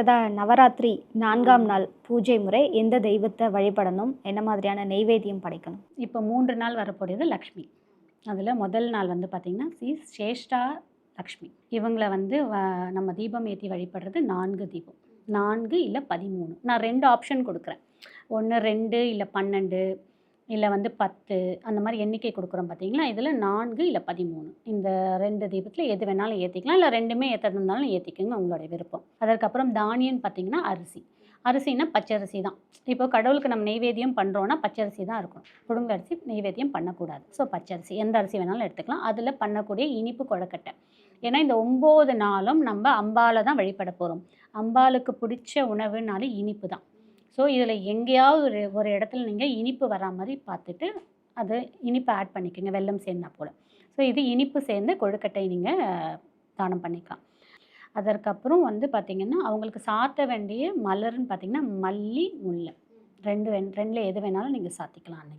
அடுத்ததாக நவராத்திரி நான்காம் நாள் பூஜை முறை எந்த தெய்வத்தை வழிபடணும்? என்ன மாதிரியான நெய்வேத்தியம் படைக்கணும்? இப்போ மூன்று நாள் வரக்கூடியது லக்ஷ்மி. அதில் முதல் நாள் வந்து பார்த்திங்கன்னா ஸ்ரீ சேஷ்டா லக்ஷ்மி. இவங்கள வந்து வ- நம்ம தீபம் ஏற்றி வழிபடுறது நான்கு தீபம். நான்கு இல்லை பதிமூணு. நான் ரெண்டு ஆப்ஷன் கொடுக்குறேன். ஒன்று ரெண்டு இல்லை பன்னெண்டு. இல்லை வந்து பத்து அந்த மாதிரி எண்ணிக்கை கொடுக்குறோம் பார்த்தீங்களா இதில் நான்கு இல்லை பதிமூணு. இந்த ரெண்டு தீபத்தில் எது வேணாலும் ஏற்றிக்கலாம் இல்லை ரெண்டுமே ஏற்றுறதுனாலும் ஏற்றிக்கோங்க உங்களுடைய விருப்பம். அதற்கப்புறம் தானியம்னு பார்த்தீங்கன்னா அரிசி. அரிசினா பச்சரிசி தான். இப்போ கடவுளுக்கு நம்ம நெய்வேத்தியம் பண்ணுறோன்னா பச்சரிசி தான் இருக்கும் புடுங்க அரிசி நெய்வேத்தியம் பண்ணக்கூடாது. ஸோ பச்சரிசி. எந்த அரிசி வேணாலும் எடுத்துக்கலாம். அதில் பண்ணக்கூடிய இனிப்பு கொழக்கட்டை. ஏன்னா இந்த ஒம்பது நாளும் நம்ம அம்பாவில் தான் வழிபட போகிறோம் அம்பாளுக்கு பிடிச்ச உணவுனாலே இனிப்பு தான். ஸோ இதில் எங்கேயாவது ஒரு ஒரு இடத்துல நீங்கள் இனிப்பு வரா மாதிரி பார்த்துட்டு அது இனிப்பு ஆட் பண்ணிக்கோங்க. வெல்லம் சேர்ந்தா போல். ஸோ இது இனிப்பு சேர்ந்து கொழுக்கட்டை நீங்கள் தானம் பண்ணிக்கலாம். அதற்கப்புறம் வந்து பார்த்திங்கன்னா அவங்களுக்கு சாத்த வேண்டிய மலர்னு பார்த்திங்கன்னா மல்லி முல்லை. ரெண்டு வேண் ரெண்டில் எது வேணாலும் நீங்கள் சாத்திக்கலாம் அன்னைக்கு.